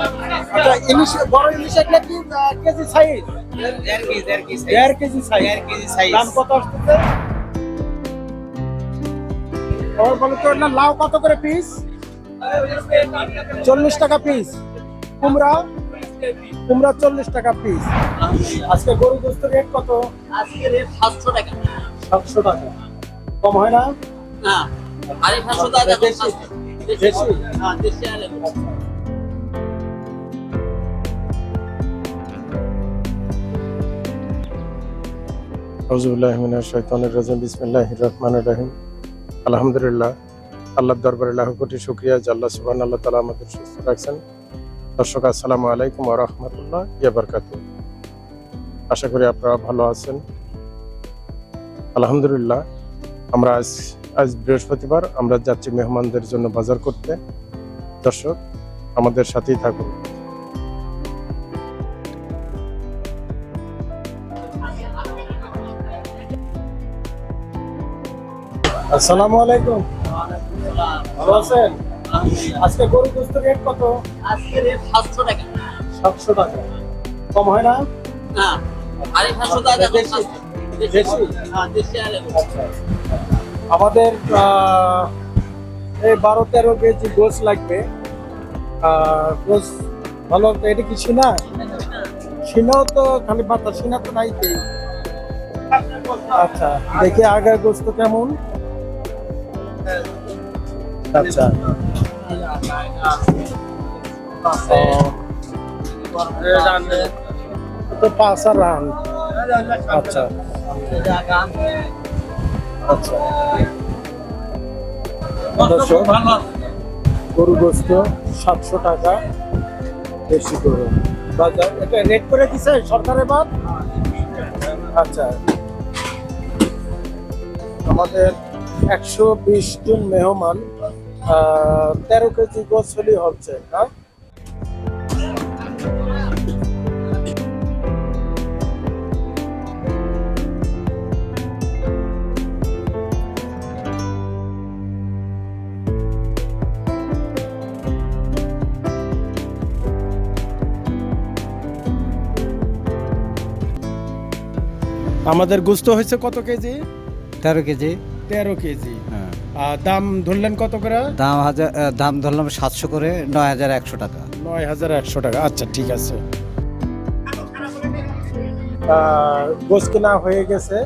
আচ্ছা ইলিশ বড় ইলিশ এগুলো কি K G size? K G দেড় কেজি সাইজ। দেড় কেজি সাইজ। দাম কত আসতেছে? ওর বলো তো না লাউ কত করে পিস চল্লিশ টাকা পিস কুমড়া? কুমড়া চল্লিশ টাকা পিস আজকে গরু গোস্ত রেট কত? আজকে রেট সাতশো টাকা। সাতশো টাকা। কম হয় না? না আরে সাতশো টাকা দেশি? দেশি? হ্যাঁ দেশি আরে আউযুবিল্লাহি মিনাশ শাইতানির রাজিম, বিসমিল্লাহির রহমানির রহিম। আলহামদুলিল্লাহ, আল্লাহর দরবারে লাখ কোটি শুকরিয়া যে আল্লাহ আল্লাহ তাআলা আমাদের সুস্থ রাখছেন। দর্শক, আসসালামু আলাইকুম ওয়া রাহমাতুল্লাহ ইয়া আশা করি আপনারা ভালো আছেন। আলহামদুলিল্লাহ, আমরা আজ আজ বৃহস্পতিবার আমরা যাচ্ছি মেহমানদের জন্য বাজার করতে। দর্শক, আমাদের সাথেই থাকুন। আসসালামু আলাইকুম। ভালো আছেন? আজকে গরু গোস্ত রেট কত? আজকে রেট সাতশো টাকা। সাতশো টাকা। কম হয় না? না আরে সাতশো টাকা দেশি? দেশি দেশি? হ্যাঁ দেশি আরে আমাদের এই বারো তেরো কেজি গোস লাগবে। গোস ভালো তো এটা কি সিনা? সিনাও তো খালি পাতা সিনা তো নাই আচ্ছা দেখি আগে গোস্ত কেমন? আচ্ছা। তো পাঁচ আর রান। আচ্ছা। আচ্ছা। দর্শক গরু গোস্ত সাতশো টাকা বেশি গরু বাজার এটা রেট করে দিছে সরকারের বাদ আচ্ছা। আমাদের একশো বিশ জন মেহমান আহ, তেরো কেজি গোস হলেই হচ্ছে না? আমাদের গোস্ত হয়েছে কত কেজি? তেরো কেজি। তেরো কেজি। হ্যাঁ। আর দাম ধরলেন কত করে? দাম হাজার দাম ধরলাম সাতশো করে নয় হাজার একশো টাকা। নয় হাজার একশো টাকা। আচ্ছা ঠিক আছে। গোস কেনা হয়ে গেছে।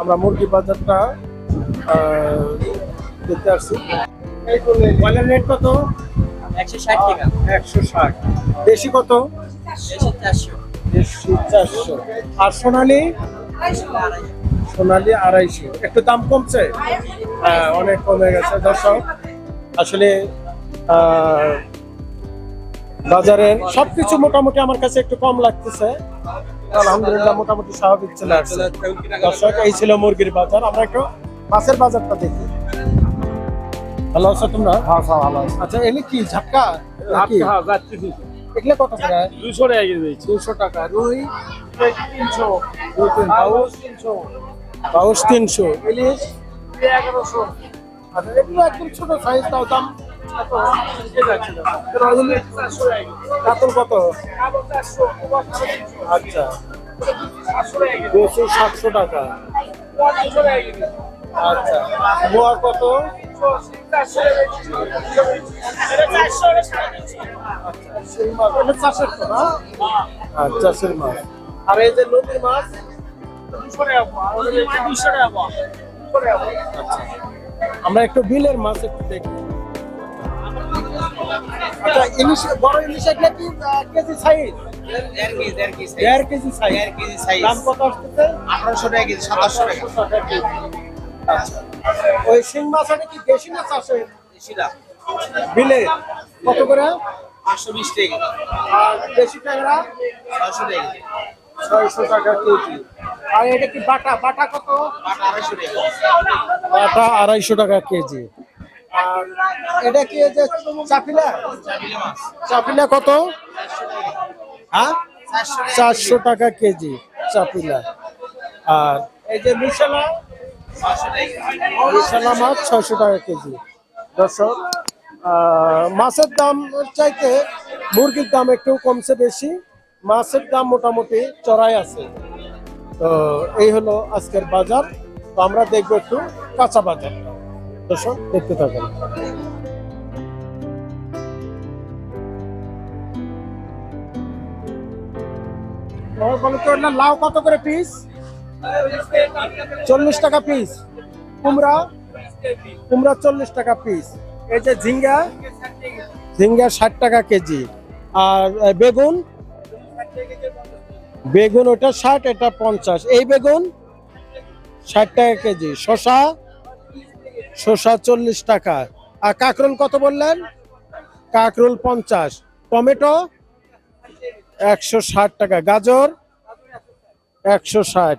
আমরা মুরগি বাজারটা দেখতে আসছি। ব্রয়লার রেট কত? একশো ষাট টাকা। একশো ষাট। দেশি কত? দেশি চারশো। দেশি চারশো। আর সোনালি? সোনালি আড়াইশো। একটু দাম কমছে? হ্যাঁ অনেক কমে গেছে। দর্শক আসলে বাজারের সবকিছু মোটামুটি আমার কাছে একটু কম লাগতেছে। আলহামদুলিল্লাহ মোটামুটি স্বাভাবিক চলে আসছে। দর্শক এই ছিল মুরগির বাজার। আমরা একটু মাছের বাজারটা দেখি। ভালো আছো তোমরা? ভালো আচ্ছা এনে কি ঝাটকা নাকি? এগুলো কত করে দুশো টাকা দুশো টাকা। রুই তিনশো। তিনশো। পাউস তিনশো। ইলিশ এগারোশো তাও দাম কত? আচ্ছা দুশো সাতশো টাকা আচ্ছা কত আর এই যে নদীর মাছ। আচ্ছা আমরা একটু বিলের মাছ একটু দেখি। আচ্ছা ইলিশ বড় ইলিশ এগুলো কি কেজি সাইজ দেড় K G K G size? দেড় কেজি সাইজ। দাম কত আসতেছে? আঠারোশো টাকা কেজি সাতাশশো টাকা টাকা আচ্ছা ওই শিং কি দেশি না বিলে। কত করে? পাঁচশো বিশ টাকা। আর দেশি ট্যাংরা? ছয়শো টাকা। কেজি ছয়শো টাকা কেজি। আর এটা কি বাটা? বাটা কত? বাটা আড়াইশো টাকা কেজি। আর এটা কি যে চাপিলা? চাপিলা কত? হ্যাঁ? চারশো টাকা কেজি চাপিলা। আর এই যে মিশালা মিশালা মাছ ছয়শো টাকা কেজি। দর্শক মাছের দাম চাইতে মুরগির দাম একটু কমছে বেশি। মাছের দাম মোটামুটি চড়াই আছে। তো এই হলো আজকের বাজার। তো আমরা দেখব একটু কাঁচা বাজার। দর্শক, দেখতে থাকেন। লাউ কত করে পিস চল্লিশ টাকা পিস কুমড়া? কুমড়া চল্লিশ টাকা পিস এই যে ঝিঙ্গা ঝিঙ্গা ষাট টাকা কেজি। আর বেগুন? বেগুন ওটা ষাট, এটা পঞ্চাশ। এই বেগুন ষাট টাকা কেজি। শশা শশা চল্লিশ টাকা। আর কাকরুল কত বললেন? কাকরুল পঞ্চাশ। টমেটো একশো ষাট টাকা। গাজর একশো ষাট।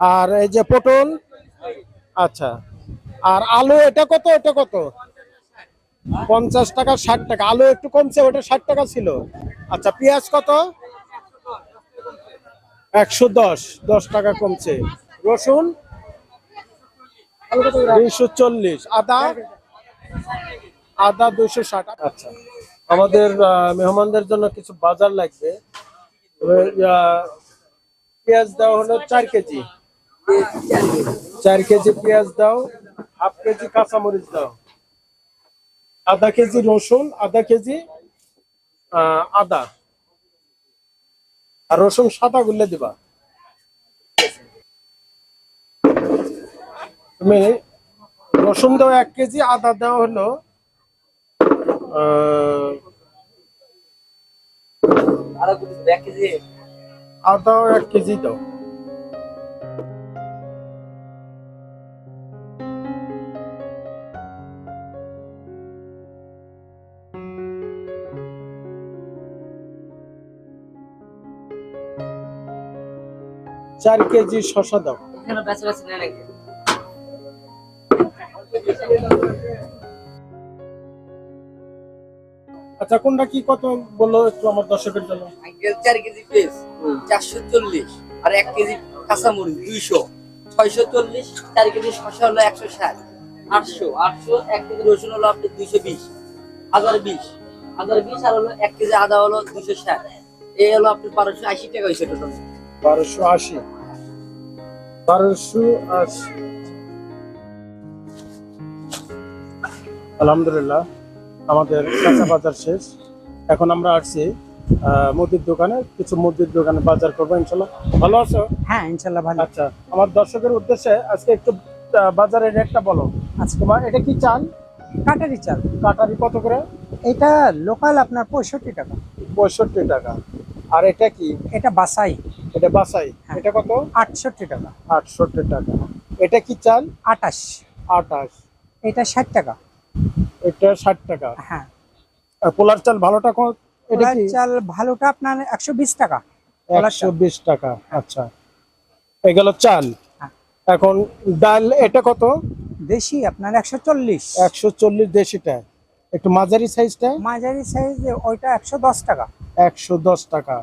আর এই যে পটল আচ্ছা। আর আলু, এটা কত? এটা কত? পঞ্চাশ টাকা, ষাট টাকা। আলু একটু কমছে, ওটা ষাট টাকা ছিল। আচ্ছা পেঁয়াজ কত? একশো দশ দশ টাকা কমছে। রসুন দুইশো চল্লিশ, আদা আদা দুইশো ষাট। আচ্ছা আমাদের মেহমানদের জন্য কিছু বাজার লাগবে। পেঁয়াজ দেওয়া হলো চার কেজি। চার কেজি পেঁয়াজ দাও, হাফ কেজি কাঁচামরিচ দাও। আধা কেজি রসুন, আধা কেজি আদা। আর রসুন সাদা গুলে দিবা। তুমি রসুন দাও এক কেজি, আদা দেওয়া হলো আদাও এক কেজি দাও। চার কেজি শশা দাও। আচ্ছা কোনটা কি কত বলল একটু আমার দর্শকের জন্য? চার কেজি পেঁয়াজ চারশো চল্লিশ। আর এক কেজি কাঁচামরিচ দুইশো। ছয়শো চল্লিশ চার কেজি শসা হলো একশো ষাট। আটশো আটশো এক কেজি রসুন হলো আপনার দুইশো বিশ। হাজার বিশ হাজার বিশ আর হলো এক কেজি আদা হলো দুইশো ষাট। এই হলো আপনার বারোশো আশি টাকা হয়েছে টোটাল। বারোশো আশি। বারোশো আশি। আলহামদুলিল্লাহ আমাদের কাঁচা বাজার শেষ। এখন আমরা আসছি মুদির দোকানে। কিছু মুদির দোকানে বাজার করব ইনশাল্লাহ। ভালো আছো? হ্যাঁ ইনশাল্লাহ ভালো। আচ্ছা আমার দর্শকের উদ্দেশ্যে আজকে একটু বাজারের রেটটা বলো। আচ্ছা। তোমার এটা কি চাল? কাটারি চাল। কাটারি কত করে? এটা লোকাল আপনার পঁয়ষট্টি টাকা। পঁয়ষট্টি টাকা। আর এটা কি? এটা বাসাই। এটা বাসাই হ্যাঁ। এটা কত? আটষট্টি টাকা। আটষট্টি টাকা। এটা কি চাল? আটাশ। আটাশ। এটা ষাট টাকা। এটা ষাট টাকা। হ্যাঁ। পোলার চাল ভালোটা কত এটা কি? চাল ভালোটা আপনার একশো বিশ টাকা। একশো বিশ টাকা আচ্ছা। এগুলো চাল। হ্যাঁ। এখন ডাল এটা কত? দেশি আপনার একশো চল্লিশ। একশো চল্লিশ দেশিটা। একটু মাঝারি সাইজটা? মাঝারি সাইজ ওইটা একশো দশ টাকা। একশো দশ টাকা।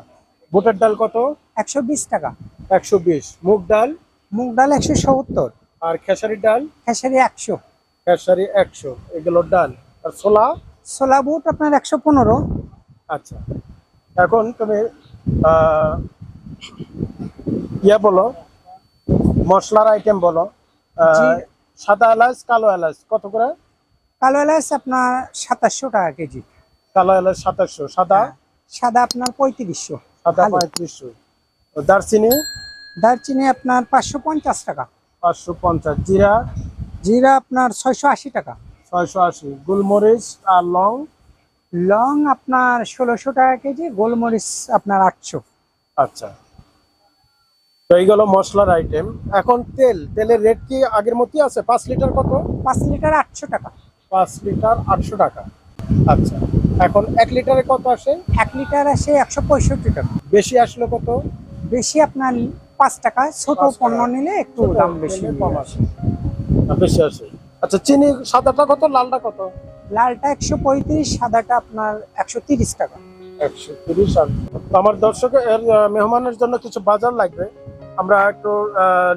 বুটের ডাল কত? একশো বিশ টাকা। একশো বিশ। মুগ ডাল? মুগ ডাল একশো সত্তর। আর খেসারি ডাল? খেসারি একশো। খেসারি একশো। এগুলো ডাল। আর ছোলা? ছোলা বুট আপনার একশো পনেরো। আচ্ছা। এখন তুমি ইয়ে বলো মশলার আইটেম বলো। সাদা এলাচ কালো এলাচ কত করে? কালো এলাচ আপনার সাতাশশো টাকা কেজি। কালো এলাচ সাতাশশো। সাদা? হ্যাঁ। সাদা আপনার পঁয়ত্রিশশো। সাদা পঁয়ত্রিশশো। দারচিনি? দারচিনি আপনার পাঁচশো পঞ্চাশ টাকা। পাঁচশো পঞ্চাশ। জিরা? জিরা আপনার ছয়শো আশি টাকা। ছয়শো আশি। গোলমরিচ আর লং? লং আপনার ষোলোশো টাকা কেজি গোলমরিচ আপনার আটশো। আচ্ছা। তো এইগুলো মশলার আইটেম এখন তেল। তেলের রেট কি আগের মতোই আছে? পাঁচ লিটার কত? পাঁচ লিটার আটশো টাকা। পাঁচ লিটার আটশো টাকা। আচ্ছা। এখন এক লিটারে কত আসে? এক লিটার আসে একশো পঁয়ষট্টি টাকা। বেশি আসলে কত? বেশি আপনার পাঁচ টাকা ছোট পণ্য নিলে একটু দাম বেশি কম আসে। বেশি আসে। আচ্ছা চিনি সাদাটা কত লালটা কত? লালটা একশো পঁয়ত্রিশ সাদাটা আপনার একশো তিরিশ টাকা। একশো তিরিশ আমার দর্শক এর মেহমানের জন্য কিছু বাজার লাগবে। আমরা একটু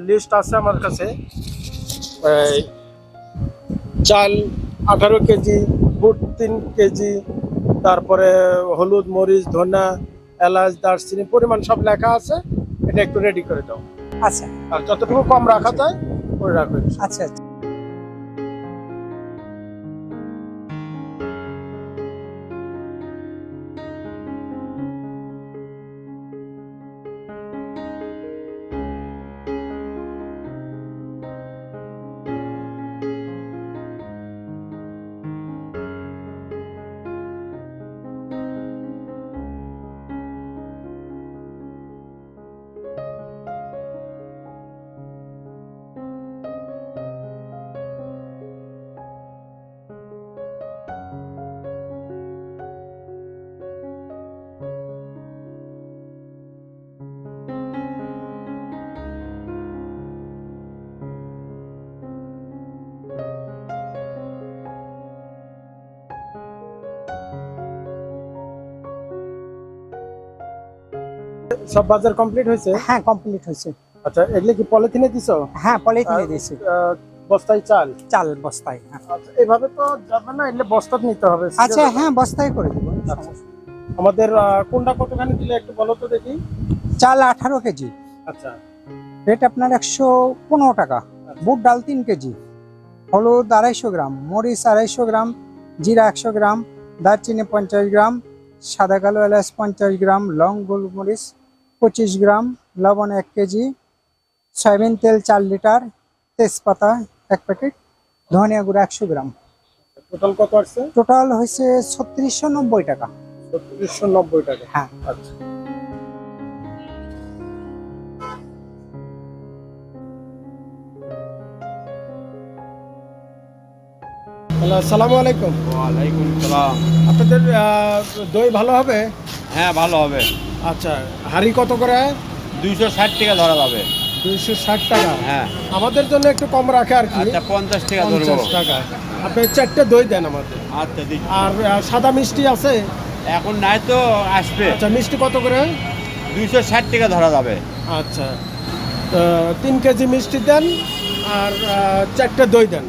লিস্ট আছে আমার কাছে। চাল আঠারো কেজি বুট তিন কেজি তারপরে হলুদ মরিচ ধনা এলাচ দারচিনি পরিমাণ সব লেখা আছে এটা একটু রেডি করে দাও। আচ্ছা। আর যতটুকু কম রাখা যায় করে রাখবে আচ্ছা আচ্ছা। সব বাজার কমপ্লিট হয়েছে? হ্যাঁ কমপ্লিট হয়েছে। আচ্ছা এগুলো কি পলিথিনে দিছো? হ্যাঁ পলিথিনে আহ, বস্তায় চাল? চাল বস্তায় হ্যাঁ। আচ্ছা এভাবে তো যাবে না এগুলো বস্তা নিতে হবে। আচ্ছা হ্যাঁ বস্তায় করে দেবো আচ্ছা। আমাদের কোনটা কতখানি দিলে একটু বলো তো দেখি। চাল আঠারো কেজি। আচ্ছা। রেট আপনার একশো পনেরো টাকা। বুট ডাল তিন কেজি। হলুদ আড়াইশো গ্রাম। মরিচ আড়াইশো গ্রাম। জিরা একশো গ্রাম। দারচিনি পঞ্চাশ গ্রাম। সাদা কালো এলাচ পঞ্চাশ গ্রাম। লং গোলমরিচ পঁচিশ গ্রাম লবণ এক কেজি সয়াবিন তেল চার লিটার তেজপাতা এক প্যাকেট ধনিয়া গুঁড়ো একশো গ্রাম। টোটাল কত আসছে? টোটাল হয়েছে ছত্রিশশো নব্বই টাকা। ছত্রিশশো নব্বই টাকা। হ্যাঁ। আচ্ছা। হ্যালো আসসালামু আলাইকুম। ওয়ালাইকুম সালাম। আপনাদের দই ভালো হবে? হ্যাঁ ভালো হবে। আচ্ছা হাড়ি কত করে? দুইশো ষাট টাকা ধরা যাবে। দুইশো ষাট টাকা? হ্যাঁ। আমাদের জন্য একটু কম রাখে আর কি। আচ্ছা পঞ্চাশ টাকা পঞ্চাশ টাকা। আপনি চারটে দই দেন আমাদের। আচ্ছা আর সাদা মিষ্টি আছে? এখন নাই তো আসবে। আচ্ছা মিষ্টি কত করে? দুইশো ষাট টাকা ধরা যাবে। আচ্ছা। তো তিন কেজি মিষ্টি দেন আর চারটে দই দেন।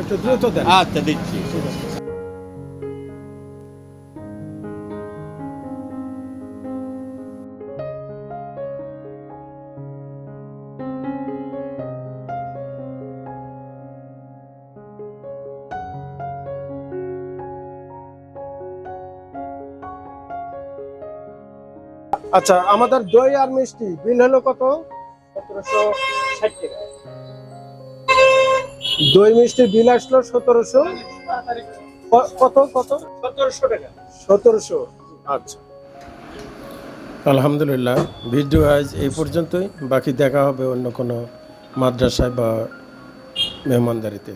একটু দ্রুত দেন। আচ্ছা দিচ্ছি। ঠিক আছে। আচ্ছা আমাদের দই আর মিষ্টি বিল হলো কত? সতেরোশো ষাট টাকা। দই মিষ্টির বিল আসলো সতেরোশো? কত কত? সতেরোশো টাকা। সতেরোশো আচ্ছা। আলহামদুলিল্লাহ ভিডিও আজ এই পর্যন্তই। বাকি দেখা হবে অন্য কোনো মাদ্রাসায় বা মেহমানদারিতে।